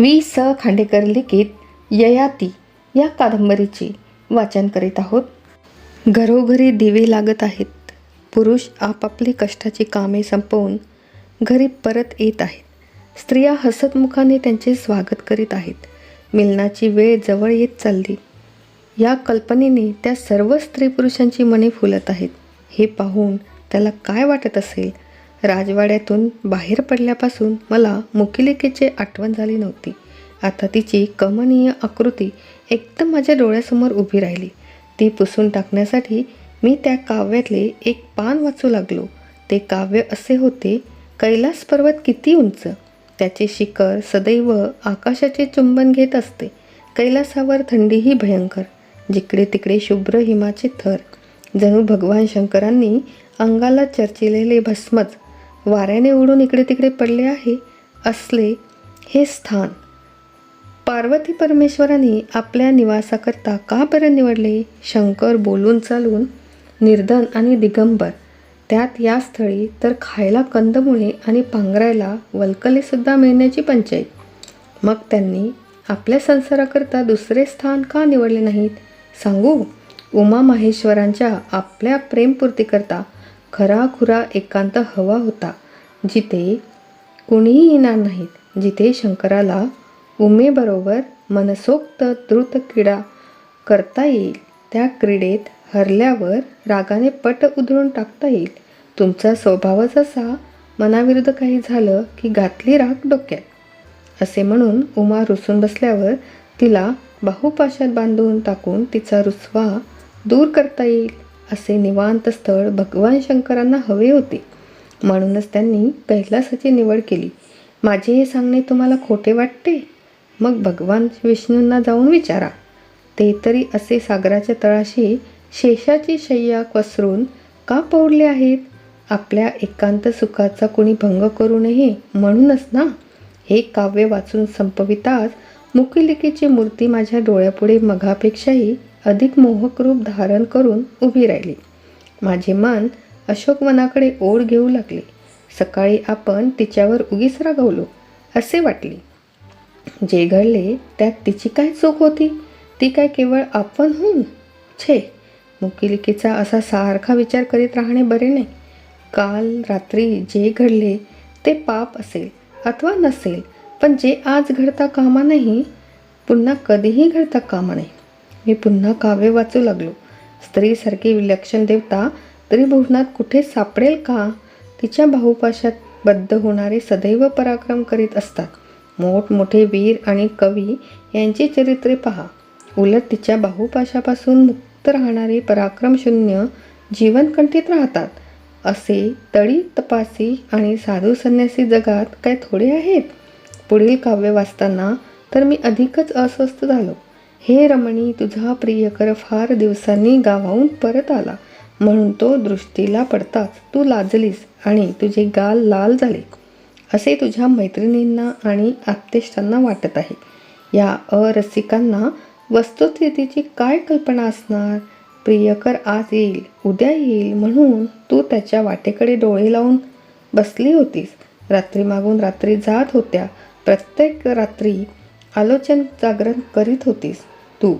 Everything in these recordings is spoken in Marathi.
वी स. खांडेकर लिखित ययाती या कादंबरीचे वाचन करीत आहोत. घरोघरी दिवे लागत आहेत. पुरुष आपापली कष्टाची कामे संपवून घरी परत येत आहेत. स्त्रिया हसतमुखाने त्यांचे स्वागत करीत आहेत. मिलनाची वेळ जवळ येत चालली. या कल्पनेने त्या सर्व स्त्री पुरुषांची मने फुलत आहेत. हे पाहून त्याला काय वाटत असेल? राजवाड्यातून बाहेर पडल्यापासून मला मुकिलिकेची आठवण झाली नव्हती. आता तिची कमनीय आकृती एकदम माझ्या डोळ्यासमोर उभी राहिली. ती पुसून टाकण्यासाठी मी त्या काव्यातले एक पान वाचू लागलो. ते काव्य असे होते कैलास पर्वत किती उंच? त्याचे शिखर सदैव आकाशाचे चुंबन घेत असते. कैलासावर थंडीही भयंकर जिकडे तिकडे शुभ्र हिमाचे थर. जणू भगवान शंकरांनी अंगाला चर्चिलेले भस्मच वाऱ्याने उडून इकडे तिकडे पडले आहे असले हे स्थान. पार्वती परमेश्वराने आपल्या निवासाकरता का बरं निवडले? शंकर बोलून चालून निर्धन आणि दिगंबर. त्यात या स्थळी तर खायला कंदमुळे आणि पांघरायला वल्कलेसुद्धा मिळण्याची पंचायत मग त्यांनी आपल्या संसाराकरता दुसरे स्थान का निवडले नाहीत? सांगू? उमा माहेश्वरांच्या आपल्या प्रेमपूर्तीकरता खराखुरा एकांत हवा होता. जिथे कुणीही येणार नाहीत जिथे शंकराला उमेबरोबर मनसोक्त द्रुत क्रीडा करता येईल त्या क्रीडेत हरल्यावर रागाने पट उधळून टाकता येईल. तुमचा स्वभावच असा मनाविरुद्ध काही झालं की घातली राग डोक्यात. असे म्हणून उमा रुसून बसल्यावर तिला बाहुपाशात बांधून टाकून तिचा रुसवा दूर करता येईल. असे निवांत स्थळ भगवान शंकरांना हवे होते. म्हणूनच त्यांनी कैलासाची निवड केली. माझे हे सांगणे तुम्हाला खोटे वाटते? मग भगवान विष्णूंना जाऊन विचारा. ते तरी असे सागराच्या तळाशी शेषाची शय्या पसरून का पौडले आहेत? आपल्या एकांत सुखाचा कोणी भंग करू नये म्हणूनच ना? हे काव्य वाचून संपविताच मुकिलिकेची मूर्ती माझ्या डोळ्यापुढे मघापेक्षाही अधिक मोहक रूप धारण करून उभी राहिली. माझे मन अशोकवनाकडे ओढ घेऊ लागले. सकाळी आपण तिच्यावर उगीच रागवलो असे वाटले. जे घडले त्यात तिची काय चूक होती? ती काय केवळ आपण होऊन? छे मुकिलिकेचा असा सारखा विचार करीत राहणे बरे नाही. काल रात्री जे घडले ते पाप असेल अथवा नसेल पण जे आज घडता कामा नाही पुन्हा कधीही घडता कामा नाही. मी पुन्हा काव्य वाचू लागलो. स्त्रीसारखी विलक्षण देवता त्रिभुवनात कुठे सापडेल का? तिच्या बाहुपाशात बद्ध होणारे सदैव पराक्रम करीत असतात. मोठमोठे वीर आणि कवी यांची चरित्रे पहा. उलट तिच्या बाहुपाशापासून मुक्त राहणारे पराक्रमशून्य जीवनकंठीत राहतात. असे तळी तपासी आणि साधू संन्यासी जगात काय थोडे आहेत? पुढील काव्य वाचताना तर मी अधिकच अस्वस्थ झालो. हे रमणी तुझा प्रियकर फार दिवसांनी गावाहून परत आला. म्हणून तो दृष्टीला पडताच तू लाजलीस आणि तुझे गाल लाल झाले. असे तुझ्या मैत्रिणींना आणि आप्तेष्टांना वाटत आहे. या अरसिकांना वस्तुस्थितीची काय कल्पना असणार? प्रियकर आज येईल उद्या येईल म्हणून तू त्याच्या वाटेकडे डोळे लावून बसली होतीस. रात्री मागून रात्री जात होत्या. प्रत्येक रात्री आलोचन जागरण करीत होतीस. तू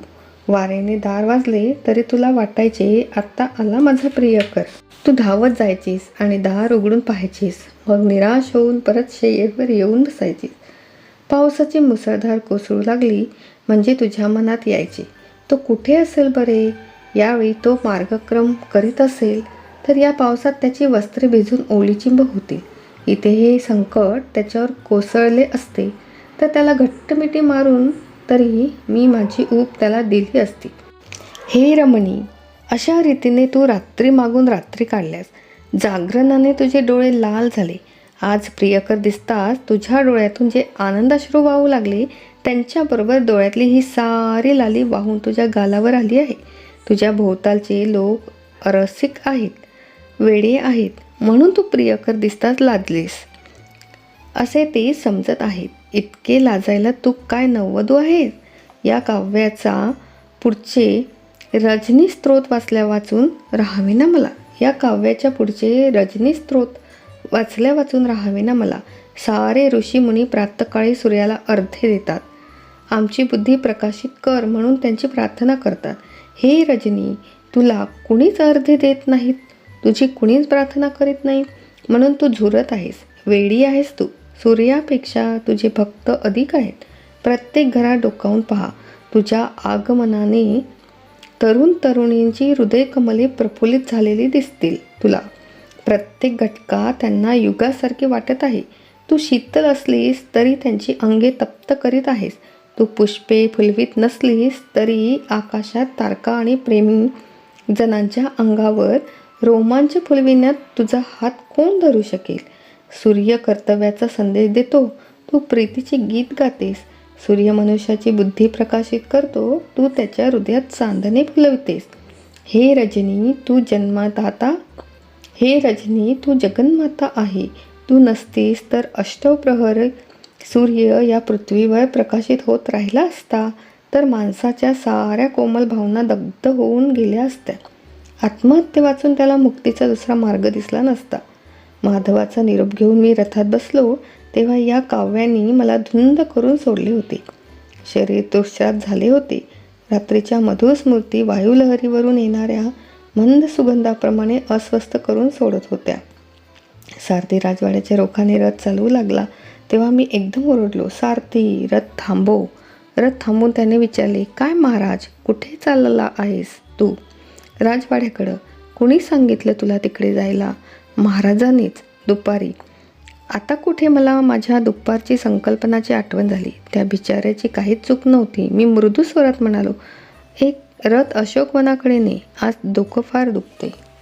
वारेने दार वाजले तरी तुला वाटायचे आत्ता आला माझा प्रियकर तू धावत जायचीस आणि दार उघडून पाहायचीस. मग निराश होऊन परत शय्येवर येऊन बसायचीस. पावसाची मुसळधार कोसळू लागली म्हणजे तुझ्या मनात यायची तो कुठे असेल बरे? यावेळी तो मार्गक्रम करीत असेल तर या पावसात त्याची वस्त्रे भिजून ओलीचिंब होतील. इथे हे संकट त्याच्यावर कोसळले असते. तर त्याला घट्टमिठी मारून तरी मी माझी ऊब त्याला दिली असती. हे रमणी अशा रीतीने तू रात्री मागून रात्री काढल्यास जागरणाने तुझे डोळे लाल झाले. आज प्रियकर दिसताच तुझ्या डोळ्यातून जे आनंदाश्रू वाहू लागले त्यांच्याबरोबर डोळ्यातली ही सारी लाली वाहून तुझ्या गालावर आली आहे. तुझ्या भोवतालचे लोक रसिक आहेत वेडे आहेत म्हणून तू प्रियकर दिसताच लाजलीस असे ते समजत आहेत. इतके लाजायला तू काय नव्वदू आहेस? या काव्याचा पुढचे रजनी स्त्रोत वाचल्या वाचून राहावे ना मला. या काव्याच्या पुढचे रजनी स्त्रोत वाचल्या वाचून राहावे ना मला. सारे ऋषीमुनी प्रातकाळी सूर्याला अर्धे देतात. आमची बुद्धी प्रकाशित कर म्हणून त्यांची प्रार्थना करतात. हे रजनी तुला कुणीच अर्धे देत नाहीत? तुझी कुणीच प्रार्थना करीत नाही म्हणून तू झुरत आहेस. वेडी आहेस तू. सूर्यापेक्षा तुझे भक्त अधिक आहेत. प्रत्येक घरात डोकावून पहा. तुझ्या आगमनाने तरुण तरुणींची हृदयकमले प्रफुल्लित झालेली दिसतील तुला. प्रत्येक घटका त्यांना युगासारखे वाटत आहे. तू शीतल असलीस तरी त्यांची अंगे तप्त करीत आहेस. तू पुष्पे फुलवीत नसलीस तरी आकाशात तारका आणि प्रेमी जणांच्या अंगावर रोमांच फुलविण्यात तुझा हात कोण धरू शकेल? सूर्य कर्तव्याचा संदेश देतो. तू प्रीतीचे गीत गातेस. सूर्य मनुष्याची बुद्धी प्रकाशित करतो. तू त्याच्या हृदयात चांदणे फुलवतेस. हे रजनी तू जन्मदाता. हे रजनी तू जगन्माता आहे. तू नसतीस तर अष्टप्रहर. सूर्य या पृथ्वीवर प्रकाशित होत राहिला असता तर माणसाच्या साऱ्या कोमल भावना दग्ध होऊन गेल्या असत्या. आत्महत्या वाचून त्याला मुक्तीचा दुसरा मार्ग दिसला नसता. माधवाचा निरोप घेऊन मी रथात बसलो तेव्हा या काव्यांनी मला धुंद करून सोडले होते. शरीर तुषात झाले होते. रात्रीच्या मधुस्मृती वायुलहरीवरून येणाऱ्या मंद सुगंधाप्रमाणे अस्वस्थ करून सोडत होत्या. सारथी राजवाड्याच्या रोखाने रथ चालवू लागला. तेव्हा मी एकदम ओरडलो सारथी रथ थांबो रथ थांबून त्याने विचारले काय महाराज कुठे चालला आहेस तू? राजवाड्याकडं. कुणी सांगितलं तुला तिकडे जायला? महाराजांनीच दुपारी. आता कुठे मला माझ्या दुपारची संकल्पनाची आठवण झाली. त्या बिचाऱ्याची काहीच चूक नव्हती. मी मृदू स्वरात म्हणालो एक रथ अशोकवनाकडे ने. आज डोकं फार दुखते